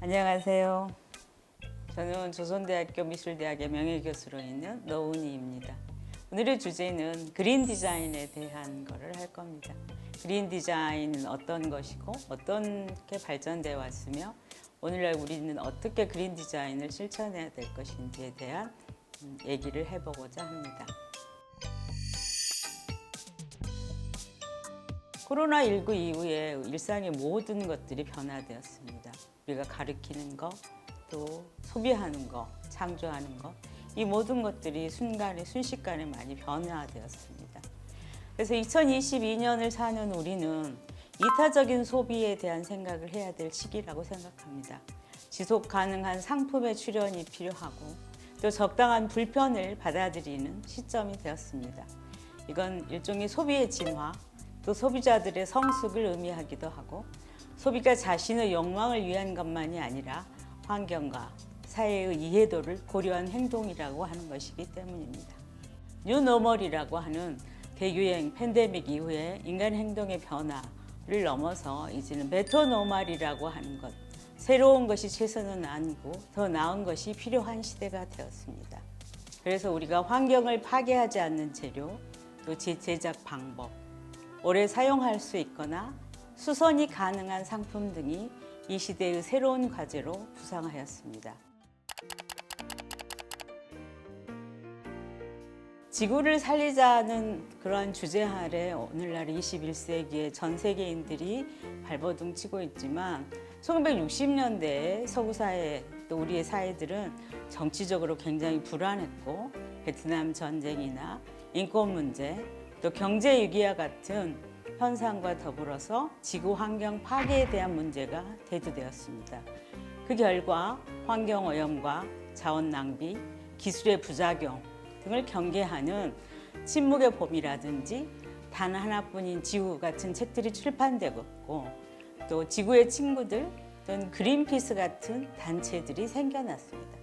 안녕하세요. 저는 조선대학교 미술대학의 명예교수로 있는 노은희입니다. 오늘의 주제는 그린 디자인에 대한 거를 할 겁니다. 그린 디자인은 어떤 것이고 어떻게 발전되어 왔으며 오늘날 우리는 어떻게 그린 디자인을 실천해야 될 것인지에 대한 음, 얘기를 해보고자 합니다. 코로나19 이후에 일상의 모든 것들이 변화되었습니다. 우리가 가르치는 것, 또 소비하는 것, 창조하는 것, 이 모든 것들이 순간에, 순식간에 많이 변화되었습니다. 그래서 2022년을 사는 우리는 이타적인 소비에 대한 생각을 해야 될 시기라고 생각합니다. 지속 가능한 상품의 출현이 필요하고 또 적당한 불편을 받아들이는 시점이 되었습니다. 이건 일종의 소비의 진화, 또 소비자들의 성숙을 의미하기도 하고 소비가 자신의 욕망을 위한 것만이 아니라 환경과 사회의 이해도를 고려한 행동이라고 하는 것이기 때문입니다. 뉴노멀이라고 하는 대유행 팬데믹 이후에 인간 행동의 변화를 넘어서 이제는 메토노멀이라고 하는 것 새로운 것이 최선은 아니고 더 나은 것이 필요한 시대가 되었습니다. 그래서 우리가 환경을 파괴하지 않는 재료 또 제- 제작 방법 오래 사용할 수 있거나 수선이 가능한 상품 등이 이 시대의 새로운 과제로 부상하였습니다. 지구를 살리자는 그러한 주제 아래 오늘날 21세기에 전 세계인들이 발버둥 치고 있지만 1960년대에 서구 사회 또 우리의 사회들은 정치적으로 굉장히 불안했고 베트남 전쟁이나 인권 문제 또 경제 위기와 같은 현상과 더불어서 지구 환경 파괴에 대한 문제가 대두되었습니다. 그 결과 환경 오염과 자원 낭비, 기술의 부작용 등을 경계하는 침묵의 봄이라든지 단 하나뿐인 지구 같은 책들이 출판되고 또 지구의 친구들 또는 그린피스 같은 단체들이 생겨났습니다.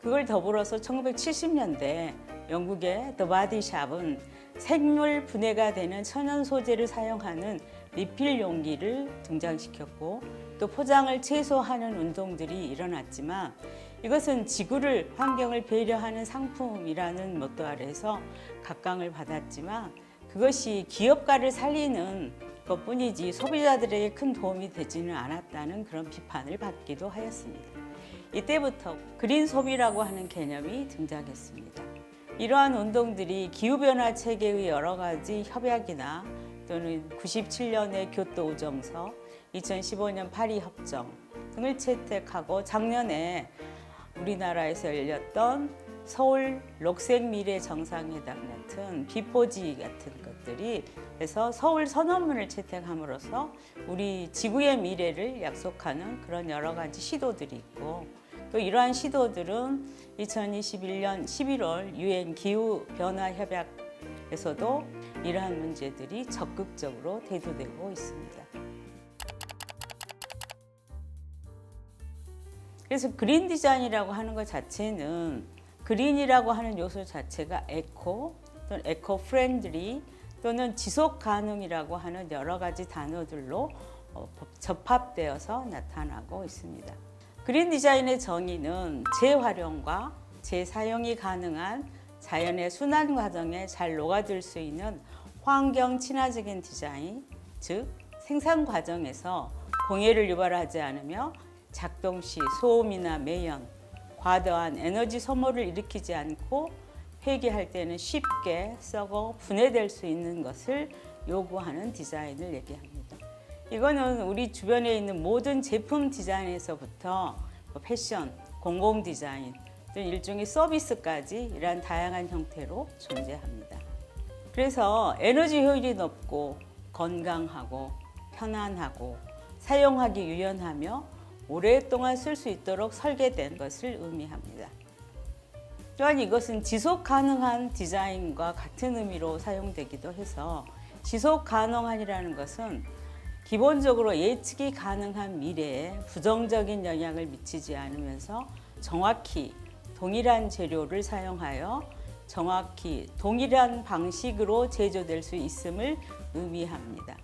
그걸 더불어서 1970년대 영국의 Body Shop은 생물 분해가 되는 천연 소재를 사용하는 리필 용기를 등장시켰고 또 포장을 최소화하는 운동들이 일어났지만 이것은 지구를 환경을 배려하는 상품이라는 모토 아래서 각광을 받았지만 그것이 기업가를 살리는 것뿐이지 소비자들에게 큰 도움이 되지는 않았다는 그런 비판을 받기도 하였습니다. 이때부터 그린 소비라고 하는 개념이 등장했습니다. 이러한 운동들이 기후변화 체계의 여러 가지 협약이나 또는 97년의 교토 우정서, 2015년 파리 협정 등을 채택하고 작년에 우리나라에서 열렸던 서울 녹색 미래 정상회담 같은 비포지 같은 것들이 해서 서울 선언문을 채택함으로써 우리 지구의 미래를 약속하는 그런 여러 가지 시도들이 있고 또 이러한 시도들은 2021년 11월 유엔 기후 변화 협약에서도 이러한 문제들이 적극적으로 대두되고 있습니다. 그래서 그린 디자인이라고 하는 것 자체는 그린이라고 하는 요소 자체가 에코 또는 에코 프렌들리 또는 지속 가능이라고 하는 여러 가지 단어들로 어, 접합되어서 나타나고 있습니다. 그린 디자인의 정의는 재활용과 재사용이 가능한 자연의 순환 과정에 잘 녹아들 수 있는 환경 친화적인 디자인, 즉 생산 과정에서 공해를 유발하지 않으며 작동 시 소음이나 매연, 과도한 에너지 소모를 일으키지 않고 회귀할 때는 쉽게 썩어 분해될 수 있는 것을 요구하는 디자인을 얘기합니다. 이거는 우리 주변에 있는 모든 제품 디자인에서부터 뭐 패션, 공공 디자인, 또 일종의 서비스까지 이러한 다양한 형태로 존재합니다. 그래서 에너지 효율이 높고 건강하고 편안하고 사용하기 유연하며 오랫동안 쓸 수 있도록 설계된 것을 의미합니다. 또한 이것은 지속 가능한 디자인과 같은 의미로 사용되기도 해서 지속 가능한이라는 것은 기본적으로 예측이 가능한 미래에 부정적인 영향을 미치지 않으면서 정확히 동일한 재료를 사용하여 정확히 동일한 방식으로 제조될 수 있음을 의미합니다.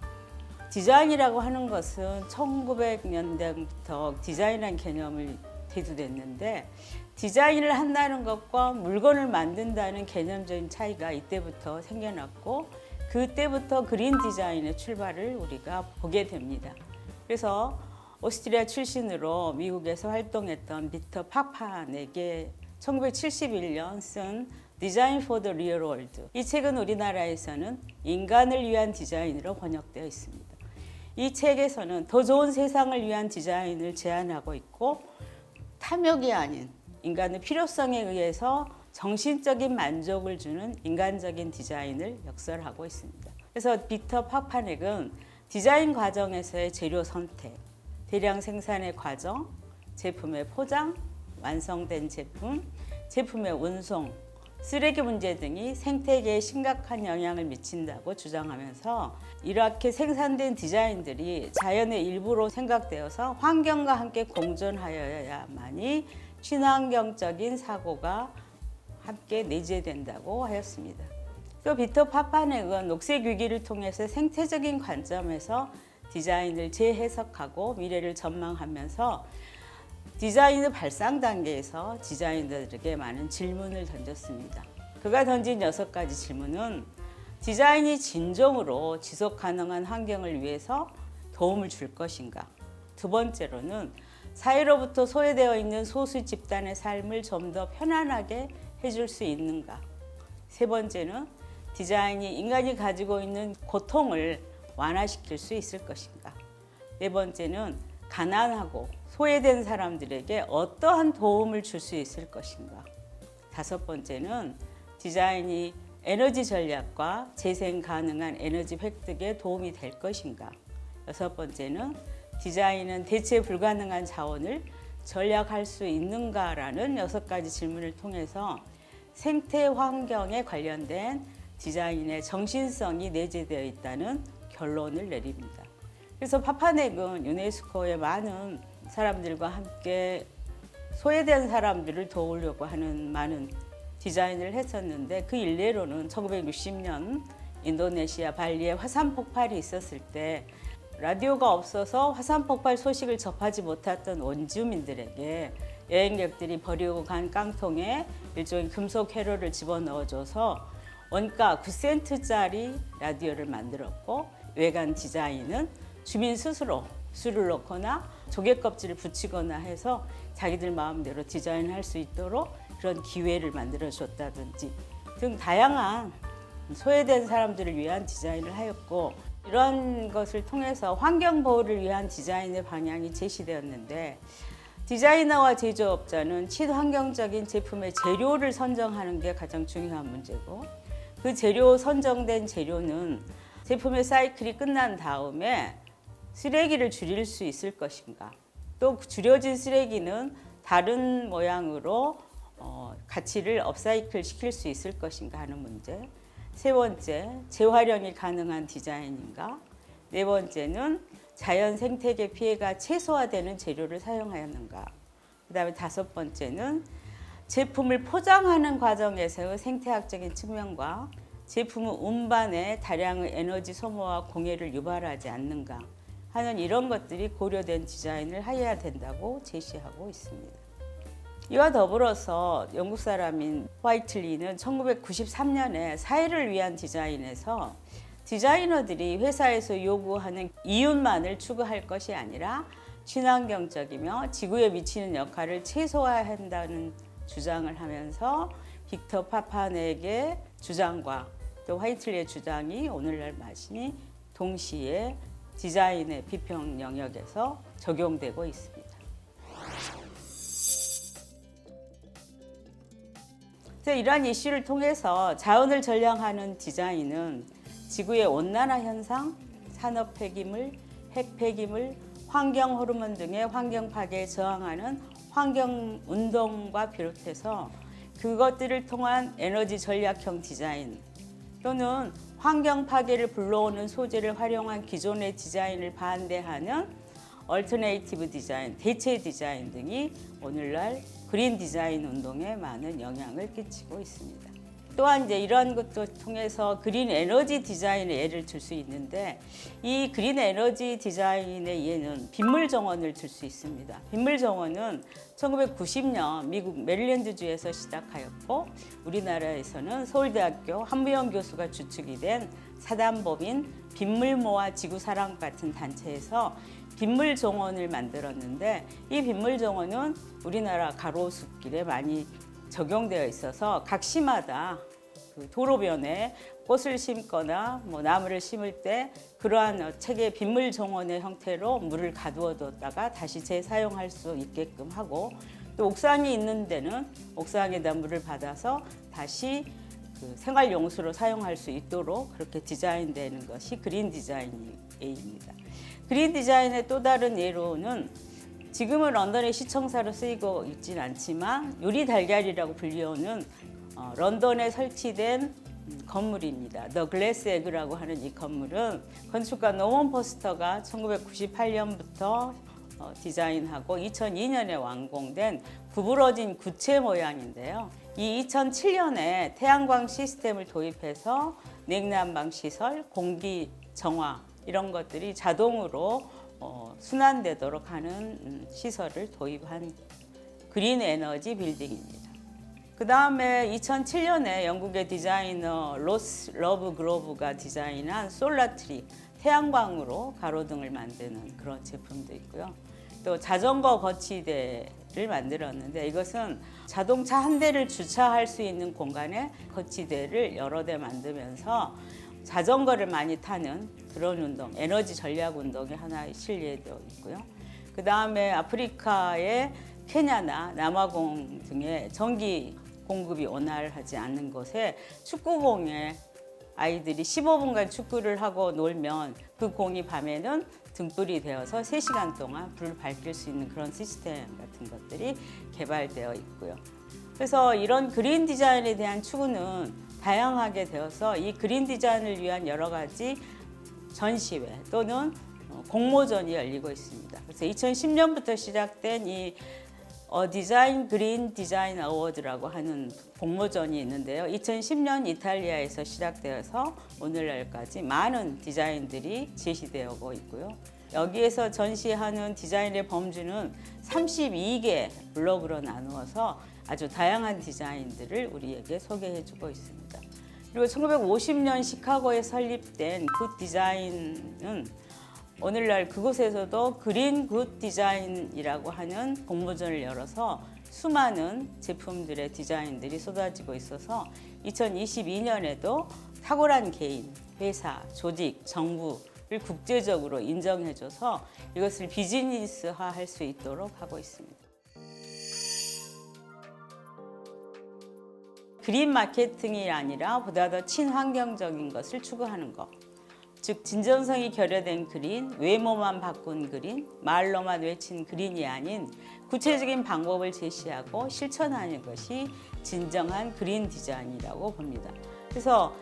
디자인이라고 하는 것은 1900년대부터 디자인이라는 개념을 대두됐는데 디자인을 한다는 것과 물건을 만든다는 개념적인 차이가 이때부터 생겨났고 그때부터 그린 디자인의 출발을 우리가 보게 됩니다. 그래서 오스트리아 출신으로 미국에서 활동했던 비터 파판에게 1971년 쓴 디자인 포 더 리얼 월드 이 책은 우리나라에서는 인간을 위한 디자인으로 번역되어 있습니다. 이 책에서는 더 좋은 세상을 위한 디자인을 제안하고 있고 탐욕이 아닌 인간의 필요성에 의해서 정신적인 만족을 주는 인간적인 디자인을 역설하고 있습니다. 그래서 비터 파파넥은 디자인 과정에서의 재료 선택, 대량 생산의 과정, 제품의 포장, 완성된 제품, 제품의 운송, 쓰레기 문제 등이 생태계에 심각한 영향을 미친다고 주장하면서 이렇게 생산된 디자인들이 자연의 일부로 생각되어서 환경과 함께 공존하여야만이 친환경적인 사고가 함께 내재된다고 하였습니다. 또 비터 파파넥은 녹색 위기를 통해서 생태적인 관점에서 디자인을 재해석하고 미래를 전망하면서 디자인의 발상 단계에서 디자이너들에게 많은 질문을 던졌습니다. 그가 던진 여섯 가지 질문은 디자인이 진정으로 지속 가능한 환경을 위해서 도움을 줄 것인가? 두 번째로는 사회로부터 소외되어 있는 소수 집단의 삶을 좀 더 편안하게 해줄 수 있는가? 세 번째는 디자인이 인간이 가지고 있는 고통을 완화시킬 수 있을 것인가? 네 번째는 가난하고 소외된 사람들에게 어떠한 도움을 줄 수 있을 것인가? 다섯 번째는 디자인이 에너지 전략과 재생 가능한 에너지 획득에 도움이 될 것인가? 여섯 번째는 디자인은 대체 불가능한 자원을 전략할 수 있는가라는 여섯 가지 질문을 통해서 생태 환경에 관련된 디자인의 정신성이 내재되어 있다는 결론을 내립니다. 그래서 파파넥은 유네스코의 많은 사람들과 함께 소외된 사람들을 도우려고 하는 많은 디자인을 했었는데 그 일례로는 1960년 인도네시아 발리에 화산 폭발이 있었을 때 라디오가 없어서 화산 폭발 소식을 접하지 못했던 원주민들에게 여행객들이 버리고 간 깡통에 일종의 금속 회로를 집어넣어줘서 원가 9센트짜리 라디오를 만들었고 외관 디자인은 주민 스스로 술을 넣거나 조개 껍질을 붙이거나 해서 자기들 마음대로 디자인할 수 있도록 그런 기회를 만들어 줬다든지 등 다양한 소외된 사람들을 위한 디자인을 하였고 이런 것을 통해서 환경 보호를 위한 디자인의 방향이 제시되었는데 디자이너와 제조업자는 친환경적인 제품의 재료를 선정하는 게 가장 중요한 문제고 그 재료 선정된 재료는 제품의 사이클이 끝난 다음에 쓰레기를 줄일 수 있을 것인가? 또 줄여진 쓰레기는 다른 모양으로 어, 가치를 업사이클 시킬 수 있을 것인가 하는 문제 세 번째 재활용이 가능한 디자인인가 네 번째는 자연 생태계 피해가 최소화되는 재료를 사용하였는가 그다음에 다섯 번째는 제품을 포장하는 과정에서의 생태학적인 측면과 제품의 운반에 다량의 에너지 소모와 공해를 유발하지 않는가 하는 이런 것들이 고려된 디자인을 하여야 된다고 제시하고 있습니다. 이와 더불어서 영국 사람인 화이틀리는 1993년에 사회를 위한 디자인에서 디자이너들이 회사에서 요구하는 이윤만을 추구할 것이 아니라 친환경적이며 지구에 미치는 역할을 최소화한다는 주장을 하면서 빅터 파판에게 주장과 또 화이틀리의 주장이 오늘날 마신이 동시에 디자인의 비평 영역에서 적용되고 있습니다. 이러한 이슈를 통해서 자원을 전량하는 디자인은 지구의 온난화 현상, 산업 폐기물, 핵 폐기물, 환경 호르몬 등의 환경 파괴에 저항하는 환경 운동과 비롯해서 그것들을 통한 에너지 전략형 디자인 또는 환경 파괴를 불러오는 소재를 활용한 기존의 디자인을 반대하는 얼터네이티브 디자인, 대체 디자인 등이 오늘날 그린 디자인 운동에 많은 영향을 끼치고 있습니다. 또한 이제 이러한 것도 통해서 그린 에너지 디자인에 예를 들 수 있는데 이 그린 에너지 디자인의 예는 빗물 정원을 들 수 있습니다. 빗물 정원은 1990년 미국 메릴랜드주에서 시작하였고 우리나라에서는 서울대학교 한무영 교수가 주축이 된 사단법인 빗물모아 지구사랑 같은 단체에서 빗물 정원을 만들었는데 이 빗물 정원은 우리나라 가로수길에 많이 적용되어 있어서 각 시마다 그 도로변에 꽃을 심거나 뭐 나무를 심을 때 그러한 책의 빗물 정원의 형태로 물을 가두어 뒀다가 다시 재사용할 수 있게끔 하고 또 옥상이 있는 데는 옥상에다 물을 받아서 다시 그 생활 용수로 사용할 수 있도록 그렇게 디자인되는 것이 그린 디자인입니다. 그린 디자인의 또 다른 예로는 지금은 런던의 시청사로 쓰이고 있진 않지만 유리 달걀이라고 불리우는 어, 런던에 설치된 음, 건물입니다. 더 글래스 에그라고 하는 이 건물은 건축가 노먼 포스터가 1998년부터 어, 디자인하고 2002년에 완공된 구부러진 구체 모양인데요. 이 2007년에 태양광 시스템을 도입해서 냉난방 시설, 공기 정화 이런 것들이 자동으로 어, 순환되도록 하는 음, 시설을 도입한 그린 에너지 빌딩입니다. 그 다음에 2007년에 영국의 디자이너 로스 러브 그로브가 디자인한 솔라트리 태양광으로 가로등을 만드는 그런 제품도 있고요. 또 자전거 거치대를 만들었는데 이것은 자동차 한 대를 주차할 수 있는 공간에 거치대를 여러 대 만들면서 자전거를 많이 타는 그런 운동, 에너지 전략 운동이 하나 실리되어 있고요. 그 다음에 아프리카의 케냐나 남아공 등의 전기 공급이 원활하지 않는 곳에 축구공에 아이들이 15분간 축구를 하고 놀면 그 공이 밤에는 등불이 되어서 3시간 동안 불을 밝힐 수 있는 그런 시스템 같은 것들이 개발되어 있고요. 그래서 이런 그린 디자인에 대한 추구는 다양하게 되어서 이 그린 디자인을 위한 여러 가지 전시회 또는 어, 공모전이 열리고 있습니다. 그래서 2010년부터 시작된 이 어, 디자인 그린 디자인 어워드라고 하는 공모전이 있는데요. 2010년 이탈리아에서 시작되어서 오늘날까지 많은 디자인들이 제시되고 있고요. 여기에서 전시하는 디자인의 범주는 32개 블록으로 나누어서 아주 다양한 디자인들을 우리에게 소개해주고 있습니다. 그리고 1950년 시카고에 설립된 굿 디자인은 오늘날 그곳에서도 그린 굿 디자인이라고 하는 공모전을 열어서 수많은 제품들의 디자인들이 쏟아지고 있어서 2022년에도 탁월한 개인, 회사, 조직, 정부를 국제적으로 인정해줘서 이것을 비즈니스화 할 수 있도록 하고 있습니다. 그린 마케팅이 아니라 보다 더 친환경적인 것을 추구하는 것. 즉 진정성이 결여된 그린, 외모만 바꾼 그린, 말로만 외친 그린이 아닌 구체적인 방법을 제시하고 실천하는 것이 진정한 그린 디자인이라고 봅니다. 그래서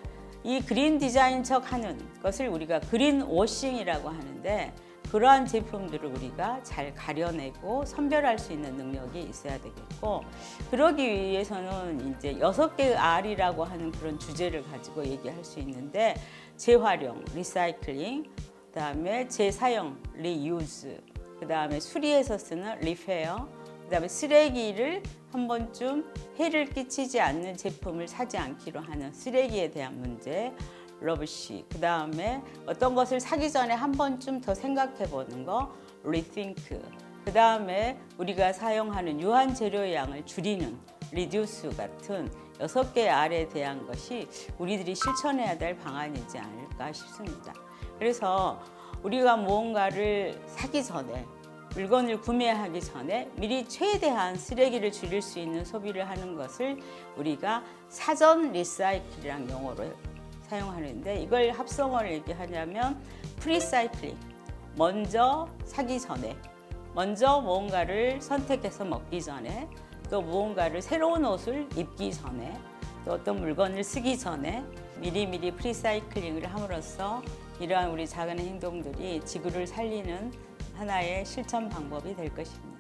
이 그린 디자인 척 하는 것을 우리가 그린 워싱이라고 하는데 그러한 제품들을 우리가 잘 가려내고 선별할 수 있는 능력이 있어야 되겠고 그러기 위해서는 이제 여섯 개의 R이라고 하는 그런 주제를 가지고 얘기할 수 있는데 재활용, 리사이클링, 그다음에 재사용, 리유즈, 그다음에 수리해서 쓰는 리페어, 그다음에 쓰레기를 한 번쯤 해를 끼치지 않는 제품을 사지 않기로 하는 쓰레기에 대한 문제, 러브시. 그 다음에 어떤 것을 사기 전에 한 번쯤 더 생각해 보는 거, 리띵크. 그다음에 우리가 사용하는 유한 재료의 양을 줄이는 리듀스 같은 여섯 개의 R에 대한 것이 우리들이 실천해야 될 방안이지 않을까 싶습니다. 그래서 우리가 무언가를 사기 전에 물건을 구매하기 전에 미리 최대한 쓰레기를 줄일 수 있는 소비를 하는 것을 우리가 사전 리사이클이란 용어로 사용하는데 이걸 합성어를 얘기하냐면 프리사이클링 먼저 사기 전에 먼저 무언가를 선택해서 먹기 전에 또 무언가를 새로운 옷을 입기 전에 또 어떤 물건을 쓰기 전에 미리미리 프리사이클링을 함으로써 이러한 우리 작은 행동들이 지구를 살리는 하나의 실천 방법이 될 것입니다.